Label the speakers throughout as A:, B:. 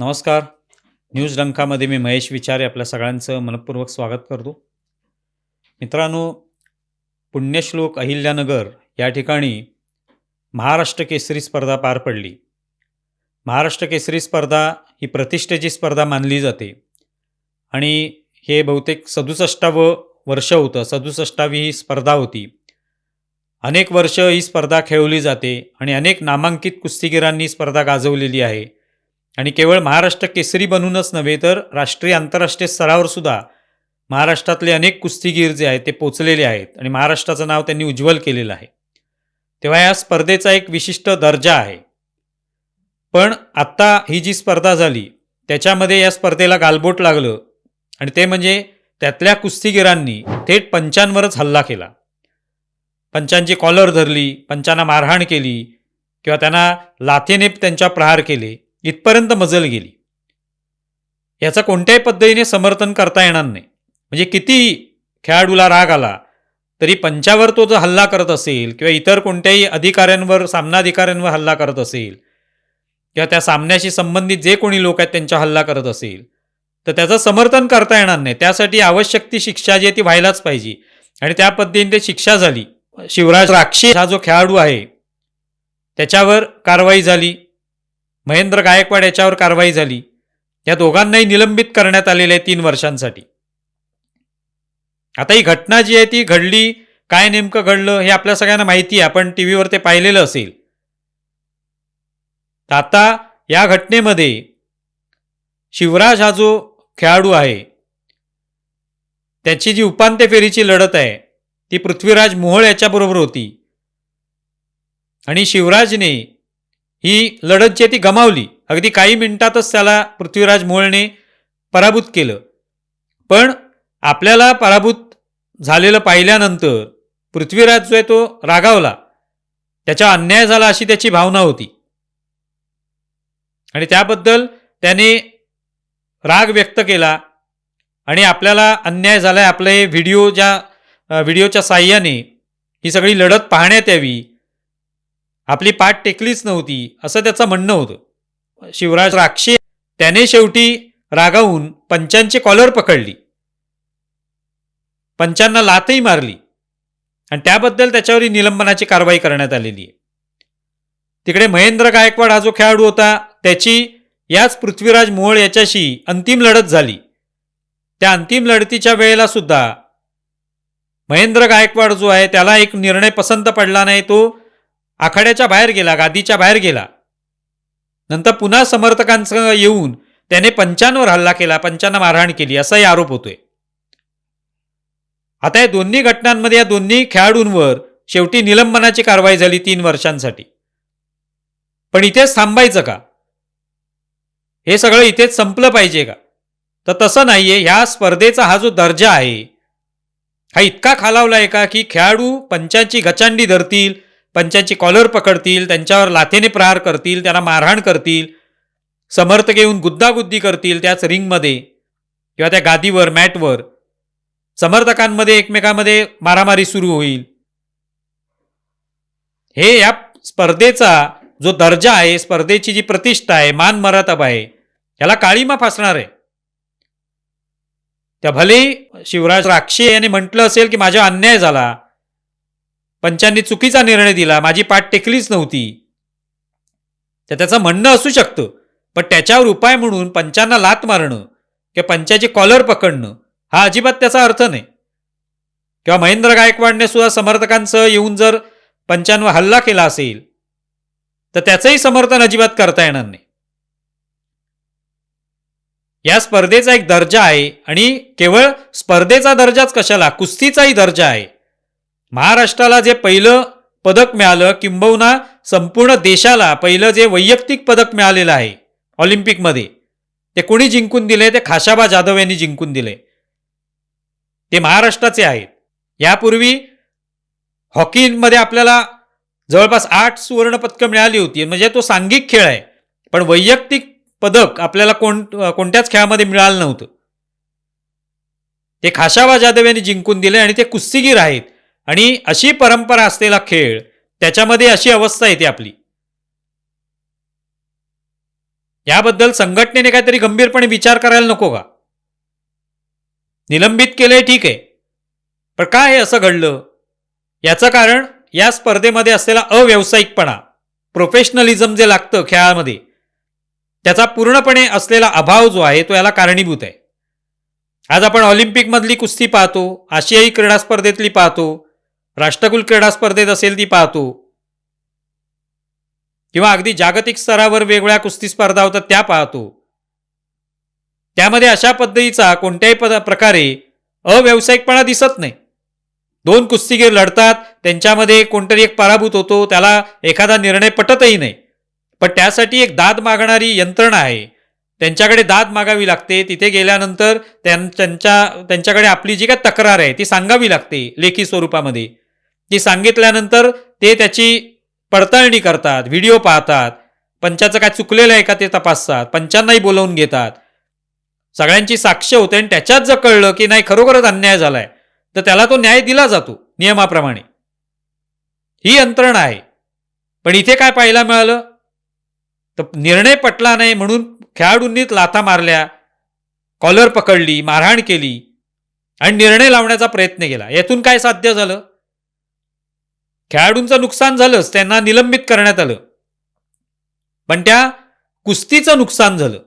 A: नमस्कार. न्यूज डंकामध्ये मी महेश विचारे आपल्या सगळ्यांचं मनपूर्वक स्वागत करतो. मित्रांनो पुण्यश्लोक अहिल्यानगर या ठिकाणी महाराष्ट्र केसरी स्पर्धा पार पडली. महाराष्ट्र केसरी स्पर्धा ही प्रतिष्ठेची स्पर्धा मानली जाते. आणि हे बहुतेक सदुसष्टावं वर्ष होतं. सदुसष्टावी ही स्पर्धा होती. अनेक वर्ष ही स्पर्धा खेळवली जाते आणि अनेक नामांकित कुस्तीगिरांनी स्पर्धा गाजवलेली आहे. आणि केवळ महाराष्ट्र केसरी बनूनच नव्हे तर राष्ट्रीय आंतरराष्ट्रीय स्तरावर सुद्धा महाराष्ट्रातले अनेक कुस्तीगीर जे आहेत ते पोचलेले आहेत आणि महाराष्ट्राचं नाव त्यांनी उज्ज्वल केलेलं आहे. तेव्हा या स्पर्धेचा एक विशिष्ट दर्जा आहे. पण आत्ता ही जी स्पर्धा झाली त्याच्यामध्ये या स्पर्धेला गालबोट लागलं आणि ते म्हणजे त्यातल्या कुस्तीगीरांनी थेट पंचांवरच हल्ला केला. पंचांची कॉलर धरली पंचांना मारहाण केली किंवा त्यांना लाथेने त्यांच्या प्रहार केले. इथपर्यंत मजल गेली. याचं कोणत्याही पद्धतीने समर्थन करता येणार नाही. म्हणजे किती खेळाडूला राग आला तरी पंचावर तो जर हल्ला करत असेल किंवा इतर कोणत्याही अधिकाऱ्यांवर सामनाधिकाऱ्यांवर हल्ला करत असेल किंवा त्या सामन्याशी संबंधित जे कोणी लोक आहेत त्यांच्या हल्ला करत असेल तर त्याचं समर्थन करता येणार नाही. त्यासाठी आवश्यक ती शिक्षा जी आहे ती व्हायलाच पाहिजे. आणि त्या पद्धतीने ते शिक्षा झाली. शिवराज राक्षे हा जो खेळाडू आहे त्याच्यावर कारवाई झाली. महेंद्र गायकवाड याच्यावर कारवाई झाली. या दोघांनाही निलंबित करण्यात आलेले आहे तीन वर्षांसाठी. आता ही घटना जी आहे ती घडली काय नेमकं घडलं हे आपल्या सगळ्यांना माहिती आहे. आपण टी व्हीवर ते पाहिलेलं असेल. तर आता या घटनेमध्ये शिवराज हा जो खेळाडू आहे त्याची जी उपांत्य फेरीची लढत आहे ती पृथ्वीराज मोहोळ याच्याबरोबर होती. आणि शिवराजने ही लढत जी ती गमावली. अगदी काही मिनिटातच त्याला पृथ्वीराज मोळने पराभूत केलं. पण आपल्याला पराभूत झालेलं पाहिल्यानंतर पृथ्वीराज जो आहे तो रागावला. त्याचा अन्याय झाला अशी त्याची भावना होती. आणि त्याबद्दल त्याने राग व्यक्त केला. आणि आपल्याला अन्याय झाला आहे आपले व्हिडिओ ज्या व्हिडिओच्या साह्याने ही सगळी लढत पाहण्यात यावी आपली पाठ टेकलीच नव्हती असं त्याचं म्हणणं होतं. शिवराज राक्षे त्याने शेवटी रागावून पंचांची कॉलर पकडली. पंचांना लातही मारली. आणि त्याबद्दल त्याच्यावरही निलंबनाची कारवाई करण्यात आलेली आहे. तिकडे महेंद्र गायकवाड हा जो खेळाडू होता त्याची याच पृथ्वीराज मोहोळ याच्याशी अंतिम लढत झाली. त्या अंतिम लढतीच्या वेळेला सुद्धा महेंद्र गायकवाड जो आहे त्याला एक निर्णय पसंत पडला नाही तो आखाड्याच्या बाहेर गेला गादीच्या बाहेर गेला. नंतर पुन्हा समर्थकांसह येऊन त्याने पंचांवर हल्ला केला पंचांना मारहाण केली असाही आरोप होतोय. आता या दोन्ही घटनांमध्ये या दोन्ही खेळाडूंवर शेवटी निलंबनाची कारवाई झाली तीन वर्षांसाठी. पण इथेच थांबायचं का? हे सगळं इथेच संपलं पाहिजे का? तर तसं नाहीये ह्या स्पर्धेचा हा जो दर्जा आहे हा इतका खालावला आहे का की खेळाडू पंचांची गचांडी धरतील पंचांची कॉलर पकडतील त्यांच्यावर लाथेने प्रहार करतील त्यांना मारहाण करतील समर्थक येऊन गुद्दागुद्दी करतील त्याच रिंगमध्ये किंवा त्या गादीवर मॅटवर. समर्थकांमध्ये एकमेकांमध्ये मारामारी सुरू होईल. हे या स्पर्धेचा जो दर्जा आहे स्पर्धेची जी प्रतिष्ठा आहे मान मरातब आहे याला काळीमा फासणार आहे. त्या भलेही शिवराज राक्षे याने म्हटलं असेल की माझा अन्याय झाला पंचांनी चुकीचा निर्णय दिला माझी पाठ टेकलीच नव्हती. तर त्याचं म्हणणं असू शकतं पण त्याच्यावर उपाय म्हणून पंचांना लात मारणं किंवा पंचाची कॉलर पकडणं हा अजिबात त्याचा अर्थ नाही. किंवा महेंद्र गायकवाडने सुद्धा समर्थकांसह येऊन जर पंचांवर हल्ला केला असेल तर त्याचंही समर्थन अजिबात करता येणार नाही. या स्पर्धेचा एक दर्जा आहे आणि केवळ स्पर्धेचा दर्जाच कशाला कुस्तीचाही दर्जा आहे. महाराष्ट्राला जे पहिलं पदक मिळालं किंबहुना संपूर्ण देशाला पहिलं जे वैयक्तिक पदक मिळालेलं आहे ऑलिम्पिकमध्ये ते कोणी जिंकून दिले? ते खाशाबा जाधव यांनी जिंकून दिले. ते महाराष्ट्राचे आहेत. यापूर्वी हॉकीमध्ये आपल्याला जवळपास आठ सुवर्णपदकं मिळाली होती. म्हणजे तो सांघिक खेळ आहे. पण वैयक्तिक पदक आपल्याला कोण कोणत्याच खेळामध्ये मिळालं नव्हतं. ते खाशाबा जाधव यांनी जिंकून दिले आणि ते कुस्तीगीर आहेत. आणि अशी परंपरा असलेला खेळ त्याच्यामध्ये अशी अवस्था येते आपली. याबद्दल संघटनेने काहीतरी गंभीरपणे विचार करायला नको का? निलंबित केलंय ठीक आहे. पण काय हे असं घडलं? याचं कारण या स्पर्धेमध्ये असलेला अव्यावसायिकपणा प्रोफेशनलिझम जे लागतं खेळामध्ये त्याचा पूर्णपणे असलेला अभाव जो आहे तो याला कारणीभूत आहे. आज आपण ऑलिम्पिकमधली कुस्ती पाहतो आशियाई क्रीडा स्पर्धेतली पाहतो राष्ट्रकुल क्रीडा स्पर्धेत असेल ती पाहतो किंवा अगदी जागतिक स्तरावर वेगवेगळ्या कुस्ती स्पर्धा होतात त्या पाहतो त्यामध्ये अशा पद्धतीचा कोणत्याही पद प्रकारे अव्यावसायिकपणा दिसत नाही. दोन कुस्तीगीर लढतात त्यांच्यामध्ये कोणतरी एक पराभूत होतो त्याला एखादा निर्णय पटतही नाही. पण त्यासाठी एक दाद मागणारी यंत्रणा आहे. त्यांच्याकडे दाद मागावी लागते तिथे गेल्यानंतर त्यांच्या त्यांच्याकडे आपली जी काय तक्रार आहे ती सांगावी लागते लेखी स्वरूपामध्ये. ती सांगितल्यानंतर ते त्याची पडताळणी करतात व्हिडिओ पाहतात. पंचाचं काय चुकलेलं आहे का ते तपासतात पंचांनाही बोलवून घेतात. सगळ्यांची साक्ष होते आणि त्याच्यात जर कळलं की नाही खरोखरच अन्याय झालाय तर त्याला तो न्याय दिला जातो नियमाप्रमाणे. ही यंत्रणा आहे. पण इथे काय पाहायला मिळालं? तर निर्णय पटला नाही म्हणून खेळाडूंनीच लाथा मारल्या कॉलर पकडली मारहाण केली आणि निर्णय लावण्याचा प्रयत्न केला. यातून काय साध्य झालं? खेळाडूंचं नुकसान झालंच त्यांना निलंबित करण्यात आलं. पण त्या कुस्तीचं नुकसान झालं.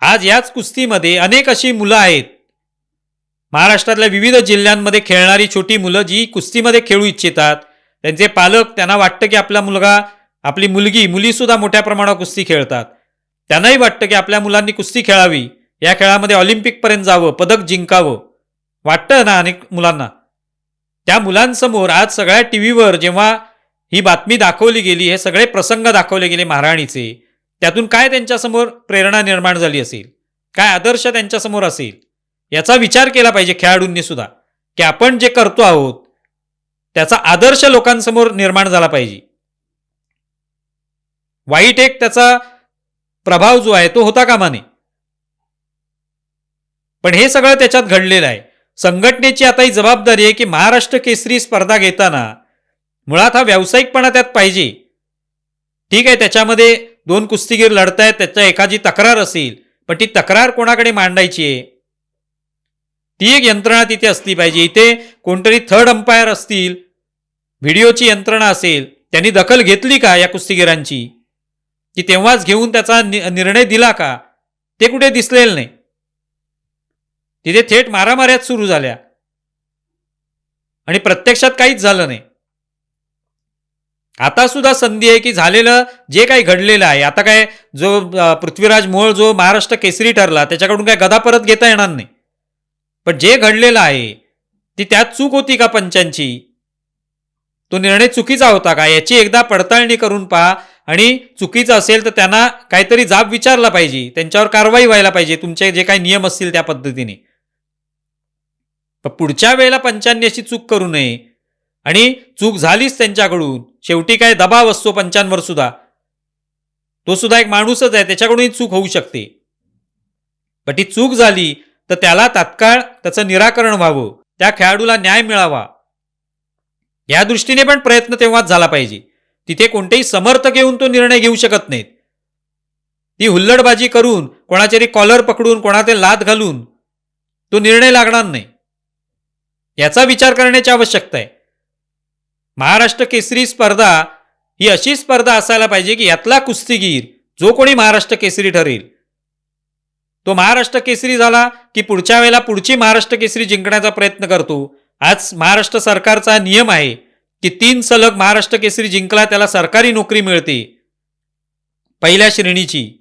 A: आज याच कुस्तीमध्ये अनेक अशी मुलं आहेत. महाराष्ट्रातल्या विविध जिल्ह्यांमध्ये खेळणारी छोटी मुलं जी कुस्तीमध्ये खेळू इच्छितात त्यांचे पालक त्यांना वाटतं की आपला मुलगा आपली मुलगी मुलीसुद्धा मोठ्या प्रमाणावर कुस्ती खेळतात. त्यांनाही वाटतं की आपल्या मुलांनी कुस्ती खेळावी. या खेळामध्ये ऑलिम्पिकपर्यंत जावं पदक जिंकावं. वाटतं ना अनेक मुलांना? त्या मुलांसमोर आज सगळ्या टी व्हीवर जेव्हा ही बातमी दाखवली गेली हे सगळे प्रसंग दाखवले गेले महाराणीचे त्यातून काय त्यांच्यासमोर प्रेरणा निर्माण झाली असेल? काय आदर्श त्यांच्यासमोर असेल? याचा विचार केला पाहिजे खेळाडूंनी सुद्धा की आपण जे करतो आहोत त्याचा आदर्श लोकांसमोर निर्माण झाला पाहिजे. वाईट एक त्याचा प्रभाव जो आहे तो होता कामा नये. पण हे सगळं त्याच्यात घडलेलं आहे. संघटनेची आता ही जबाबदारी आहे की महाराष्ट्र केसरी स्पर्धा घेताना मुळात हा व्यावसायिकपणा त्यात पाहिजे. ठीक आहे त्याच्यामध्ये दोन कुस्तीगीर लढतायत त्याच्या एखादी तक्रार असेल पण ती तक्रार कोणाकडे मांडायची आहे? ती एक यंत्रणा तिथे असली पाहिजे. इथे कोणतरी थर्ड अंपायर असतील व्हिडिओची यंत्रणा असेल त्यांनी दखल घेतली का या कुस्तीगीरांची? की तेव्हाच घेऊन त्याचा नि- निर्णय दिला का? ते कुठे दिसलेलं नाही. तिथे थेट मारामाऱ्याच सुरू झाल्या. आणि प्रत्यक्षात काहीच झालं नाही. आता सुद्धा संधी आहे की झालेलं जे काही घडलेलं आहे. आता काय जो पृथ्वीराज मोळ जो महाराष्ट्र केसरी ठरला त्याच्याकडून काय गदा परत घेता येणार नाही. पण जे घडलेलं आहे ती त्यात चूक होती का पंचांची तो निर्णय चुकीचा होता का? याची एकदा पडताळणी करून पहा. आणि चुकीचं असेल तर त्यांना काहीतरी जाब विचारला पाहिजे. त्यांच्यावर कारवाई व्हायला पाहिजे. तुमचे जे काही नियम असतील त्या पद्धतीने. पण पुढच्या वेळेला पंचांनी अशी चूक करू नये. आणि चूक झालीच त्यांच्याकडून. शेवटी काय दबाव असतो पंचांवर सुद्धा. तो सुद्धा एक माणूसच आहे त्याच्याकडूनही चूक होऊ शकते. पण ती चूक झाली तर त्याला तात्काळ त्याचं निराकरण व्हावं. त्या खेळाडूला न्याय मिळावा. या दृष्टीने पण प्रयत्न तेव्हाच झाला पाहिजे. तिथे कोणतेही समर्थक येऊन तो निर्णय घेऊ शकत नाहीत. ती हुल्लडबाजी करून कोणाच्यारी कॉलर पकडून कोणाचे लाद घालून तो निर्णय लागणार नाही. याचा विचार करण्याची आवश्यकता आहे. महाराष्ट्र केसरी स्पर्धा ही अशी स्पर्धा असायला पाहिजे की यातला कुस्तीगीर जो कोणी महाराष्ट्र केसरी ठरेल. तो महाराष्ट्र केसरी झाला की पुढच्या वेळेला पुढची महाराष्ट्र केसरी जिंकण्याचा प्रयत्न करतो. आज महाराष्ट्र सरकारचा नियम आहे की तीन सलग महाराष्ट्र केसरी जिंकला त्याला सरकारी नोकरी मिळते. पहिल्या श्रेणीची.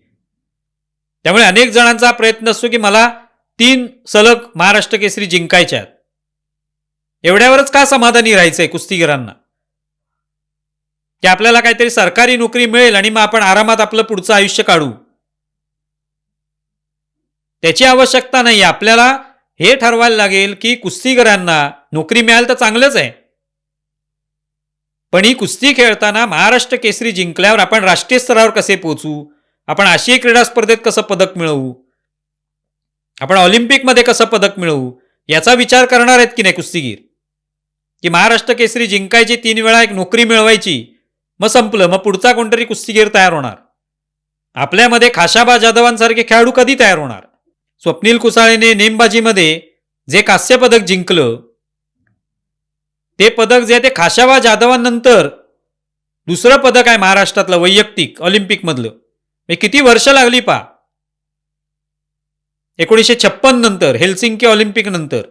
A: त्यामुळे अनेक जणांचा प्रयत्न असतो की मला तीन सलग महाराष्ट्र केसरी जिंकायच्यात. एवढ्यावरच का समाधानी राहायचंय कुस्तीगिरांना? की आपल्याला काहीतरी सरकारी नोकरी मिळेल आणि मग आपण आरामात आपलं पुढचं आयुष्य काढू? त्याची आवश्यकता नाही. आपल्याला हे ठरवायला लागेल की कुस्तीगरांना नोकरी मिळाल तर चांगलंच आहे. पण ही कुस्ती खेळताना महाराष्ट्र केसरी जिंकल्यावर आपण राष्ट्रीय स्तरावर कसे पोहोचू? आपण आशियाई क्रीडा स्पर्धेत कसं पदक मिळवू? आपण ऑलिम्पिकमध्ये कसं पदक मिळवू? याचा विचार करणार आहेत की नाही कुस्तीगीर? की महाराष्ट्र केसरी जिंकायची तीन वेळा एक नोकरी मिळवायची मग संपलं मग पुढचा कोणतरी कुस्तीगीर तयार होणार. आपल्यामध्ये खाशाबा जाधवांसारखे खेळाडू कधी तयार होणार? स्वप्नील कुसाळेने नेमबाजीमध्ये जे कांस्य पदक जिंकलं ते पदक जे आहे ते खाशाबा जाधवांनंतर दुसरं पदक आहे महाराष्ट्रातलं वैयक्तिक ऑलिम्पिकमधलं. मी किती वर्ष लागली पा एकोणीसशे छप्पन नंतर हेल्सिंकी ऑलिम्पिक नंतर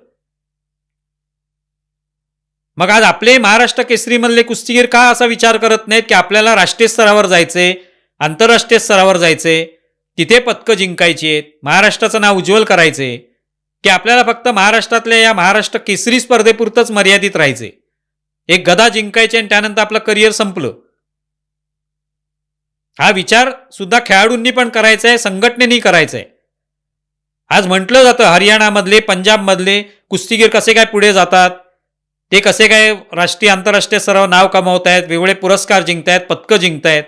A: मग आज आपले महाराष्ट्र केसरीमधले कुस्तीगीर का असा विचार करत नाहीत की आपल्याला राष्ट्रीय स्तरावर जायचे आंतरराष्ट्रीय स्तरावर जायचे तिथे पदकं जिंकायची आहेत महाराष्ट्राचं नाव उज्ज्वल करायचे की आपल्याला फक्त महाराष्ट्रातल्या या महाराष्ट्र केसरी स्पर्धेपुरतंच मर्यादित राहायचे. एक गदा जिंकायचे आणि त्यानंतर आपलं करिअर संपलं. हा विचार सुद्धा खेळाडूंनी पण करायचा आहे संघटनेनी करायचा आहे आज म्हटलं जातं हरियाणामधले पंजाबमधले कुस्तीगीर कसे काय पुढे जातात? ते कसे काय राष्ट्रीय आंतरराष्ट्रीय सराव नाव कमावत आहेत वेगवेगळे पुरस्कार जिंकतायत पदकं जिंकतायत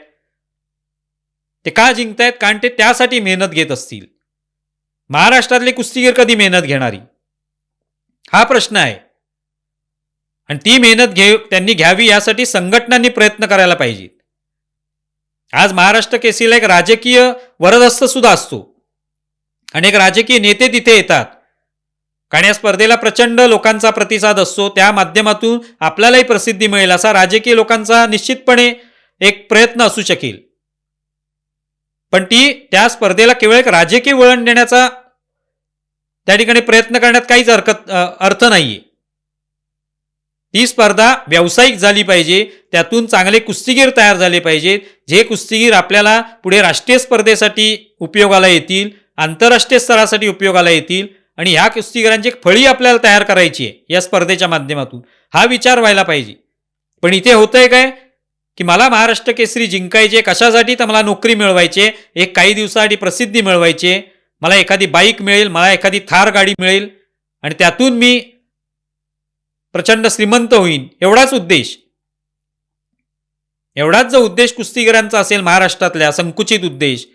A: ते का जिंकतायत? कारण ते त्यासाठी मेहनत घेत असतील. महाराष्ट्रातले कुस्तीगीर कधी मेहनत घेणारी? हा प्रश्न आहे. आणि ती मेहनत घे त्यांनी घ्यावी यासाठी संघटनांनी प्रयत्न करायला पाहिजेत. आज महाराष्ट्र केसीला एक राजकीय वरदस्त सुद्धा असतो. आणि एक राजकीय नेते तिथे येतात. कारण या स्पर्धेला प्रचंड लोकांचा प्रतिसाद असतो. त्या माध्यमातून आपल्यालाही प्रसिद्धी मिळेल असा राजकीय लोकांचा निश्चितपणे एक प्रयत्न असू शकेल. पण ती त्या स्पर्धेला केवळ एक राजकीय वळण देण्याचा त्या ठिकाणी प्रयत्न करण्यात काहीच हरकत अर्थ नाहीये. ती स्पर्धा व्यावसायिक झाली पाहिजे. त्यातून चांगले कुस्तीगीर तयार झाले पाहिजेत. जे कुस्तीगीर आपल्याला पुढे राष्ट्रीय स्पर्धेसाठी उपयोगाला येतील आंतरराष्ट्रीय स्तरासाठी उपयोगाला येतील आणि ह्या कुस्तीगरांची एक फळी आपल्याला तयार करायची आहे या स्पर्धेच्या माध्यमातून. हा विचार व्हायला पाहिजे. पण इथे होतंय काय की मला महाराष्ट्र केसरी जिंकायचे कशासाठी तर मला नोकरी मिळवायचे एक काही दिवसासाठी प्रसिद्धी मिळवायची मला एखादी बाईक मिळेल मला एखादी थार गाडी मिळेल आणि त्यातून मी प्रचंड श्रीमंत होईन एवढाच उद्देश. एवढाच जर उद्देश कुस्तीगरांचा असेल महाराष्ट्रातल्या संकुचित उद्देश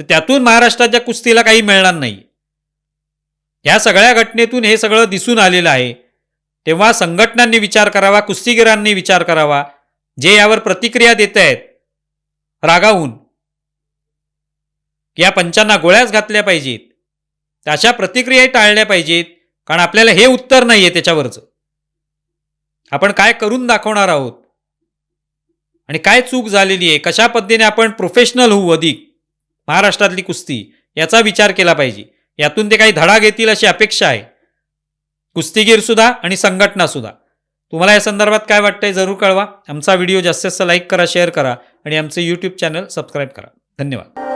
A: तर त्यातून महाराष्ट्राच्या कुस्तीला काही मिळणार नाही. या सगळ्या घटनेतून हे सगळं दिसून आलेलं आहे. तेव्हा संघटनांनी विचार करावा कुस्तीगिरांनी विचार करावा जे यावर प्रतिक्रिया देत आहेत रागावून. या पंचांना गोळ्याच घातल्या पाहिजेत. अशा प्रतिक्रियाही टाळल्या पाहिजेत कारण आपल्याला हे उत्तर नाही आहे त्याच्यावरचं. आपण काय करून दाखवणार आहोत? आणि काय चूक झालेली आहे? कशा पद्धतीने आपण प्रोफेशनल होऊ अधिक? महाराष्ट्रातली कुस्ती याचा विचार केला पाहिजे. यातून ते काही धडा घेतील अशी अपेक्षा आहे. कुस्तीगीर सुद्धा आणि संघटना सुद्धा. तुम्हाला या संदर्भात काय वाटतंय जरूर कळवा. आमचा व्हिडिओ जास्तीत जास्त लाईक करा शेअर करा आणि आमचे यूट्यूब चॅनल सबस्क्राईब करा. धन्यवाद.